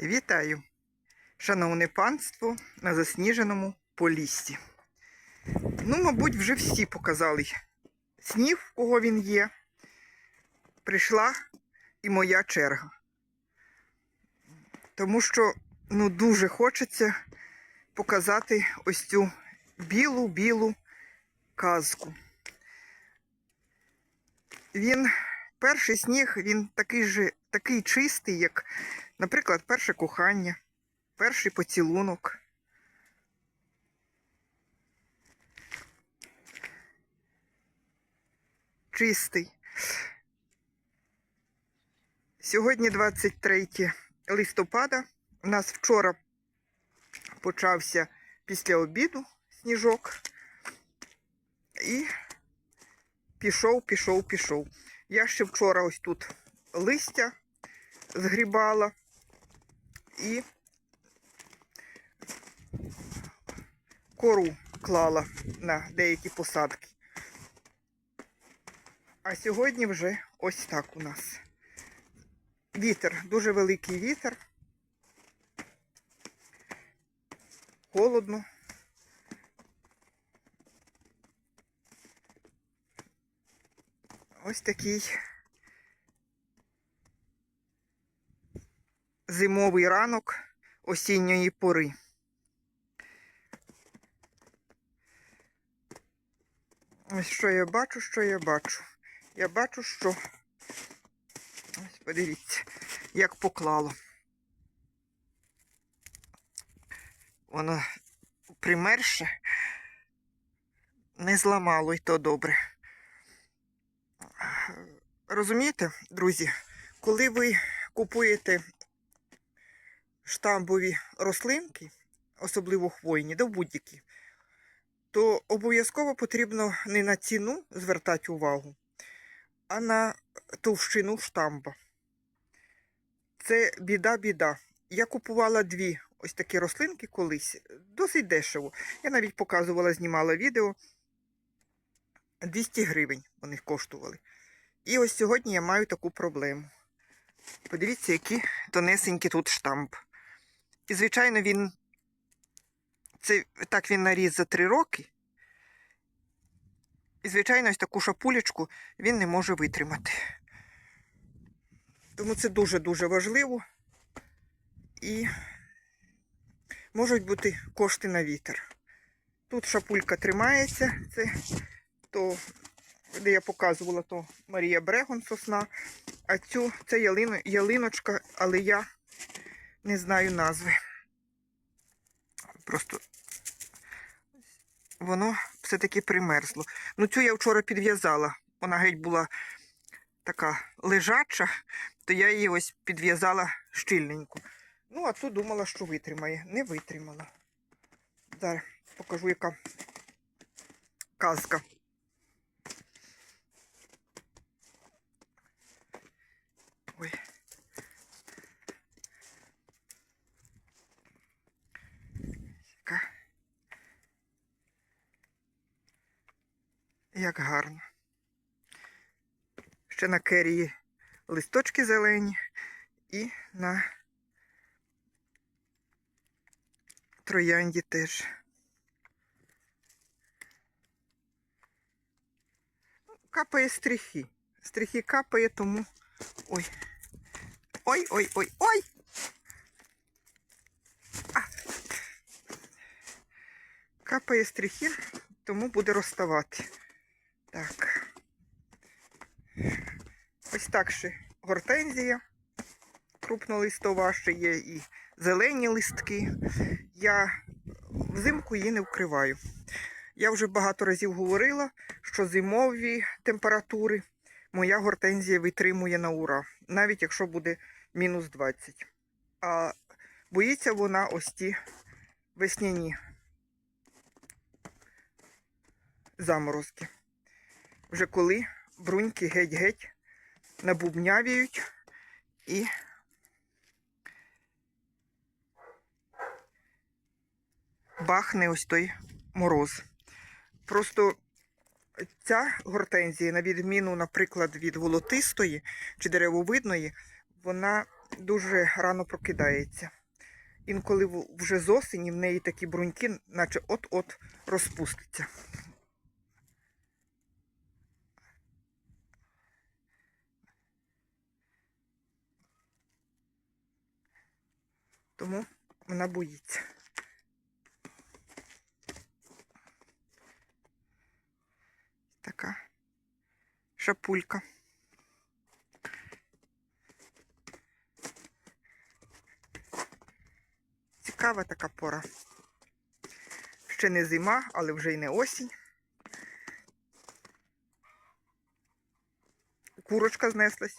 Вітаю, шановне панство на засніженому поліссі. Ну, мабуть, вже всі показали снів, в кого він є. Прийшла і моя черга. Тому що ну, дуже хочеться показати ось цю білу-білу казку. Він, перший сніг, він такий же, такий чистий, як, наприклад, перше кохання, перший поцілунок. Чистий. Сьогодні 23 листопада. У нас вчора почався після обіду сніжок. І пішов, пішов, пішов. Я ще вчора ось тут листя згрібала і кору клала на деякі посадки. А сьогодні вже ось так у нас. Вітер, дуже великий вітер. Холодно. Ось такий зимовий ранок осінньої пори. Ось що я бачу, що я бачу. Я бачу, що ось подивіться, як поклало. Воно примерше не зламало і то добре. Розумієте, друзі, коли ви купуєте штамбові рослинки, особливо хвойні, да будь-які, то обов'язково потрібно не на ціну звертати увагу, а на товщину штамба. Це біда-біда. Я купувала дві ось такі рослинки колись, досить дешево. Я навіть показувала, знімала відео. 200 гривень вони коштували. І ось сьогодні я маю таку проблему. Подивіться, який тонесенький тут штамп. І, звичайно, він. Це так він наріс за 3 роки. І, звичайно, ось таку шапулечку він не може витримати. Тому це дуже-дуже важливо. І можуть бути кошти на вітер. Тут шапулька тримається, це то, де я показувала, то Марія Брегон сосна, а цю це ялино, ялиночка, але я не знаю назви. Просто воно все-таки примерзло. Ну, цю я вчора підв'язала. Вона геть була така лежача, то я її ось підв'язала щільненько. Ну, а ту думала, що витримає. Не витримала. Зараз покажу, яка казка. Як гарно. Ще на керії листочки зелені і на троянді теж. Капає стріхи. Стріхи капає, тому. Ой. Ой, ой, ой, ой! А. Капає стріхи, тому буде розставати. Так. Ось так ще гортензія. Крупнолистова, ще є і зелені листки. Я взимку її не вкриваю. Я вже багато разів говорила, що зимові температури моя гортензія витримує на ура, навіть якщо буде мінус 20. А боїться вона ось ті весняні заморозки. Вже коли бруньки геть-геть набубнявіють і бахне ось той мороз. Просто ця гортензія, на відміну, наприклад, від волотистої чи деревовидної, вона дуже рано прокидається. Інколи вже з осені в неї такі бруньки, наче от-от розпуститься. Тому вона боїться. Така шапулька. Цікава така пора. Ще не зима, але вже й не осінь. Курочка знеслась.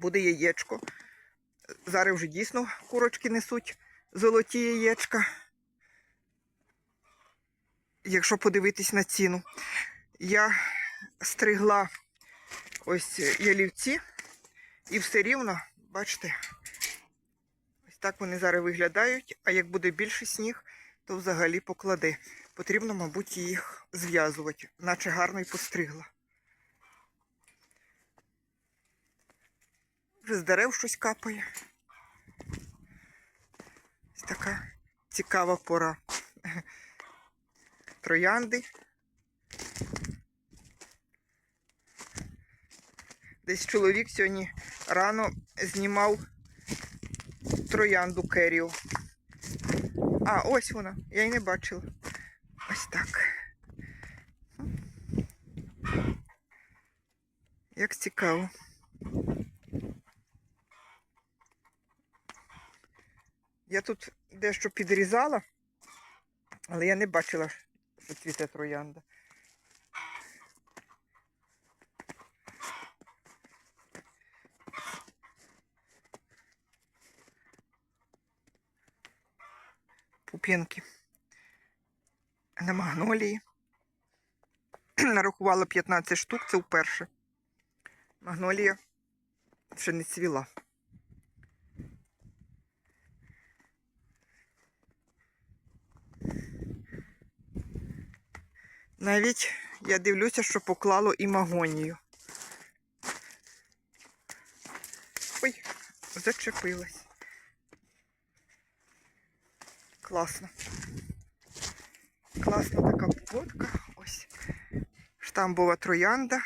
Буде яєчко. Зараз вже дійсно курочки несуть золоті яєчка. Якщо подивитись на ціну. Я стригла ось ялівці і все рівно, бачите, ось так вони зараз виглядають, а як буде більше сніг, то взагалі покладе. Потрібно, мабуть, їх зв'язувати, наче гарно й постригла. Вже з дерев щось капає. Ось така цікава пора. Троянди. Десь чоловік сьогодні рано знімав троянду Керіо. А, ось вона. Я її не бачила. Ось так. Як цікаво. Я тут дещо підрізала, але я не бачила, що цвіте троянда. Пупінки на магнолії. Нарахувала 15 штук, це вперше. Магнолія ще не цвіла. Навіть я дивлюся, що поклало і магонію. Ой, зачепилась. Класно. Класна така погодка. Ось. Штамбова троянда.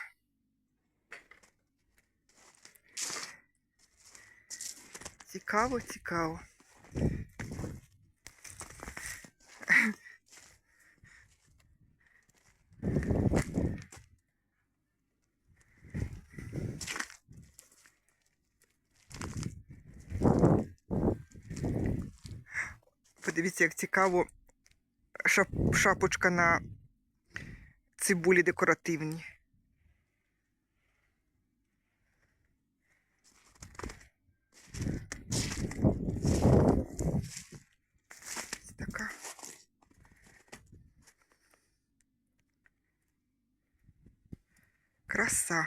Цікаво, цікаво. Подивіться, як цікаво шап- шапочка на цибулі така. Краса.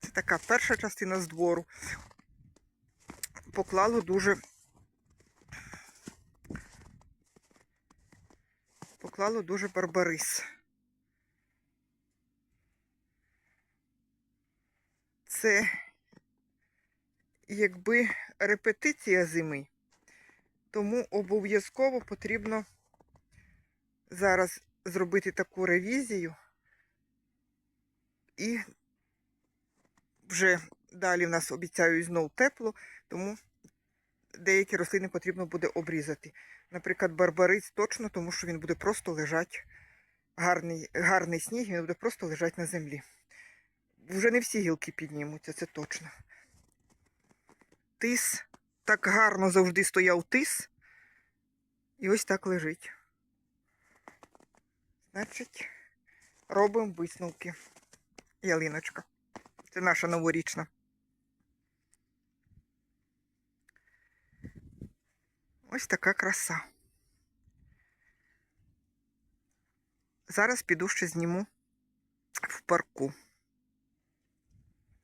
Це така перша частина з двору. Поклало дуже поклало дуже барбарис. Це якби репетиція зими, тому обов'язково потрібно зараз зробити таку ревізію і вже далі в нас обіцяють знову тепло, тому деякі рослини потрібно буде обрізати. Наприклад, барбарис точно, тому що він буде просто лежати, гарний, гарний сніг, він буде просто лежати на землі. Вже не всі гілки піднімуться, це точно. Тис, так гарно завжди стояв тис, і ось так лежить. Значить, робимо висновки. Ялиночка. Це наша новорічна. Ось така краса. Зараз піду ще зніму в парку.